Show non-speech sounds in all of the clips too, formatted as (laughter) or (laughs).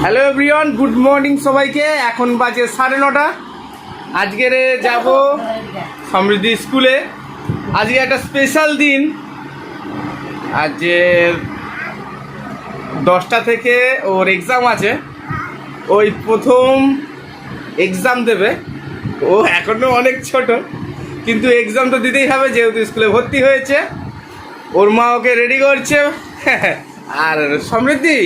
Hello everyone good morning সবাইকে। এখন বাজে সাড়ে নটা। আজকের যাব সমৃদ্ধি স্কুলে। আজকে একটা স্পেশাল দিন। আজ দশটা থেকে ওর এক্সাম আছে। ওই প্রথম এক্সাম দেবে। ও এখনও অনেক ছোট। কিন্তু এক্সাম তো দিতেই হবে, যেহেতু স্কুলে ভর্তি হয়েছে। ওর মা ওকে রেডি করছে। (laughs) আর সমৃদ্ধি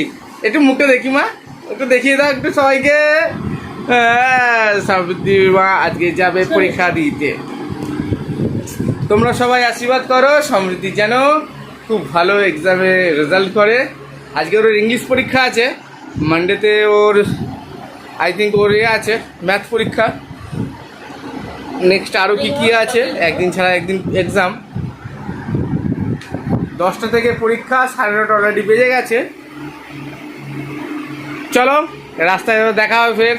একটু মুখটা দেখি মা। একটু দেখিয়ে দাও একটু সবাইকে। হ্যাঁ, সমৃদ্ধি মা আজকে যাবে পরীক্ষা দিতে। তোমরা সবাই আশীর্বাদ করো সমৃদ্ধি যেন খুব ভালো এক্সামে রেজাল্ট করে। আজকে ওর ইংলিশ পরীক্ষা আছে মানডেতে ওর আই থিঙ্ক ওর এ আছে ম্যাথ পরীক্ষা। নেক্সট আরও কী কী আছে একদিন ছাড়া একদিন এক্সাম দশটা থেকে পরীক্ষা সাড়ে নটা অলরেডি বেজে গেছে। চলো রাস্তায় দেখা হবে ফের।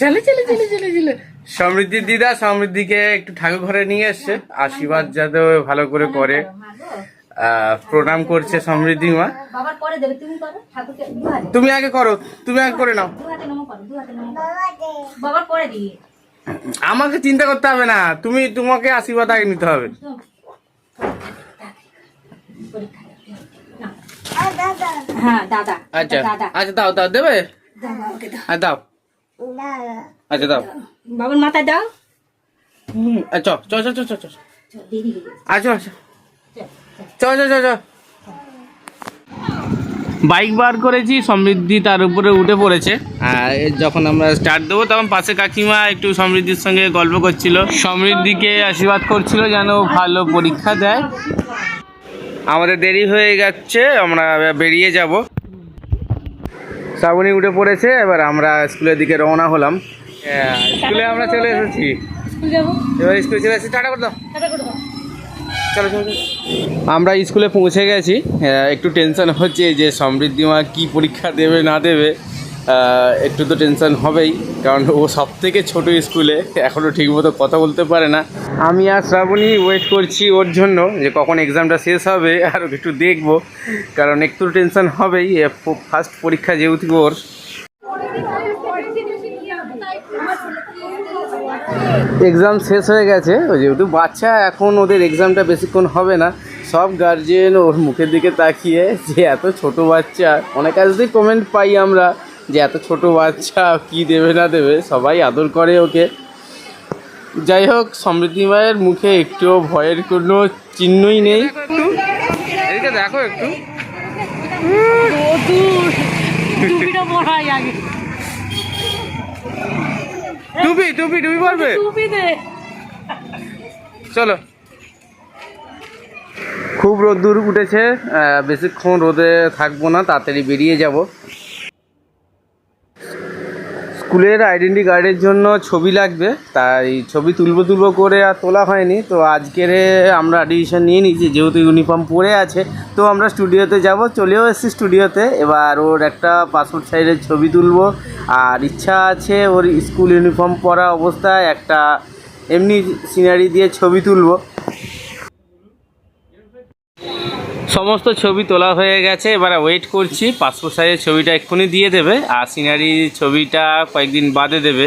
চলে চলে চলে চলে চলে। সমৃদ্ধির দিদা সমৃদ্ধিকে একটু ঠাকুর ঘরে নিয়ে এসছে। আশীর্বাদ যাতে ভালো করে করে। প্রণাম করছে সমৃদ্ধি মা। তুমি করো ঠাকুরকে দু হাতে। তুমি আগে করো তুমি আগে করে নাও। আমাকে চিন্তা করতে হবে না তুমি তোমাকে আশীর্বাদ আগে নিতে হবে। পরীক্ষা হ্যাঁ দাদা। আচ্ছা। আচ্ছা দাও দাও দেবে? দাও। আচ্ছা দাও। বাবার মাথায় দাও। হুম আচ্ছা চ চ চ চ চ চল, দেরি হয়ে গেছে। আচ্ছা আচ্ছা। চল, চল। চ। চ চ চ বাইক বার করেছি সমৃদ্ধি তার উপরে উঠে পড়েছে। যখন আমরা স্টার্ট দেবো তখন পাশে কাকিমা একটু সমৃদ্ধির সঙ্গে গল্প করছিল। সমৃদ্ধিকে আশীর্বাদ করছিল যেন ভালো পরীক্ষা দেয়। আমাদের দেরি হয়ে যাচ্ছে আমরা বেরিয়ে যাব। শ্রাবণী উঠে পড়েছে এবার আমরা স্কুলের দিকে রওনা হলাম। হ্যাঁ, স্কুলে আমরা চলে এসেছি। এবার স্কুলে চলে এসেছি। টাটা করে দাও। চলো চলো। আমরা স্কুলে পৌঁছে গেছি। আহ, একটু টেনশন হচ্ছে যে সমৃদ্ধি মা কী পরীক্ষা দেবে না দেবে। একটু তো টেনশন হবেই, কারণ ও সব থেকে ছোটো স্কুলে এখনও ঠিকমতো কথা বলতে পারে না। আমি আর শ্রাবণী ওয়েট করছি ওর জন্য, যে কখন এক্সামটা শেষ হবে, আর একটু দেখব, কারণ একটু টেনশন হবেই ফার্স্ট পরীক্ষা যেহেতু ওর। এক্সাম শেষ হয়ে গেছে যেহেতু বাচ্চা, এখন ওদের এক্সামটা বেশিক্ষণ হবে না। সব গার্জেন ওর মুখের দিকে তাকিয়ে, যে এত ছোট বাচ্চা, অনেক কাজতেই কমেন্ট পাই আমরা যে এত ছোট বাচ্চা কি দেবে না দেবে সবাই আদর করে ওকে। যাই হোক সমৃদ্ধি মায়ের মুখে একটুও ভয়ের কোনো চিহ্নই নেই। এদিকে দেখো একটু। টুপিটা পরাই আগে। টুপি টুপি টুপি পরবে? চলো। খুব রোদ্দুর উঠেছে বেশিক্ষণ রোদে থাকব না তাড়াতাড়ি বেরিয়ে যাব। স্কুলের আইডেন্টি কার্ডের জন্য ছবি লাগবে, তাই ছবি তুলবো তুলবো করে আর তোলা হয়নি। তো আজকের আমরা ডিসিশন নিয়ে নিয়েছি, যেহেতু ইউনিফর্ম পরে আছে, তো আমরা স্টুডিওতে যাব, চলেও এসেছি স্টুডিওতে এবার ওর একটা পাসপোর্ট সাইজের ছবি তুলবো, আর ইচ্ছা আছে ওর স্কুল ইউনিফর্ম পরা অবস্থায় একটা এমনি সিনারি দিয়ে ছবি তুলবো। সমস্ত ছবি তোলা হয়ে গেছে, এবার ওয়েট করছি। পাসপোর্ট সাইজের ছবিটা এক্ষুনি দিয়ে দেবে, আর সিনারি ছবিটা কয়েকদিন বাদে দেবে।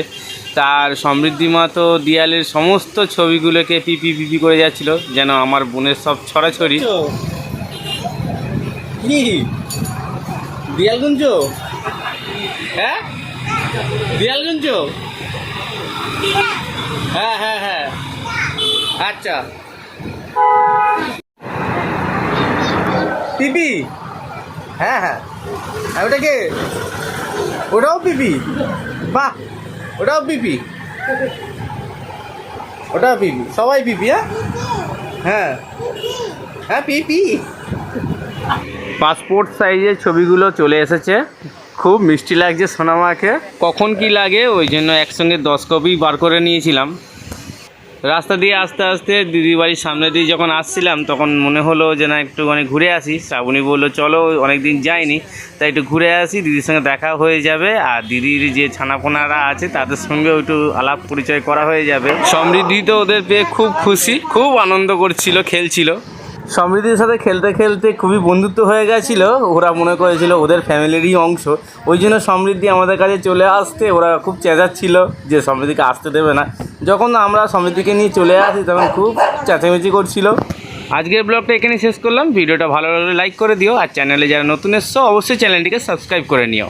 তার সমৃদ্ধিমা তো দিয়ালের সমস্ত ছবিগুলোকে পিপি পিপি করে যাচ্ছিল, যেন আমার বোনের সব ছড়াছড়ি। কি? হ্যাঁ? হ্যাঁ হ্যাঁ হ্যাঁ। আচ্ছা। পিপি? হ্যাঁ হ্যাঁ। আর ওটা কে? ওটাও পিপি? বাহ, ওটাও পিপি। ওটাও পিপি, সবাই পিপি হ্যাঁ? হ্যাঁ। হ্যাঁ পিপি। পাসপোর্ট সাইজের ছবিগুলো চলে এসেছে। খুব মিষ্টি লাগছে সোনামাকে। কখন কি লাগে, ওই জন্য একসঙ্গে দশ কপি বার করে নিয়েছিলাম। রাস্তা দিয়ে আস্তে আস্তে দিদি বাড়ির সামনে দিয়ে যখন আসছিলাম, তখন মনে হলো যে না, একটুখানি ঘুরে আসি। শ্রাবণী বলল, চলো অনেক দিন যাইনি। তাই একটু ঘুরে আসি, দিদির সঙ্গে দেখা হয়ে যাবে, আর দিদির যে ছানাপোনারা আছে, তাদের সঙ্গেও একটু আলাপ পরিচয় করা হয়ে যাবে। সমৃদ্ধি তো ওদের পেয়ে খুব খুশি, খুব আনন্দ করছিল, খেলছিল। সমৃদ্ধির সাথে খেলতে খেলতে খুবই বন্ধুত্ব হয়ে গেছিল। ওরা মনে করেছিল ওদের ফ্যামিলিরই অংশ। ওই জন্য সমৃদ্ধি আমাদের কাছে চলে আসতে ওরা খুব চেঁচাচ্ছিল যে, সমৃদ্ধিকে আসতে দেবে না। যখন আমরা সমিতিকে নিয়ে চলে আসি, তখন খুব চেঁচামেচি করছিল। আজকের ব্লগটা এখানে শেষ করলাম। ভিডিওটা ভালো লাগলে লাইক করে দিও। আর চ্যানেলে যারা নতুন এসছো, অবশ্যই চ্যানেলটিকে সাবস্ক্রাইব করে নিও।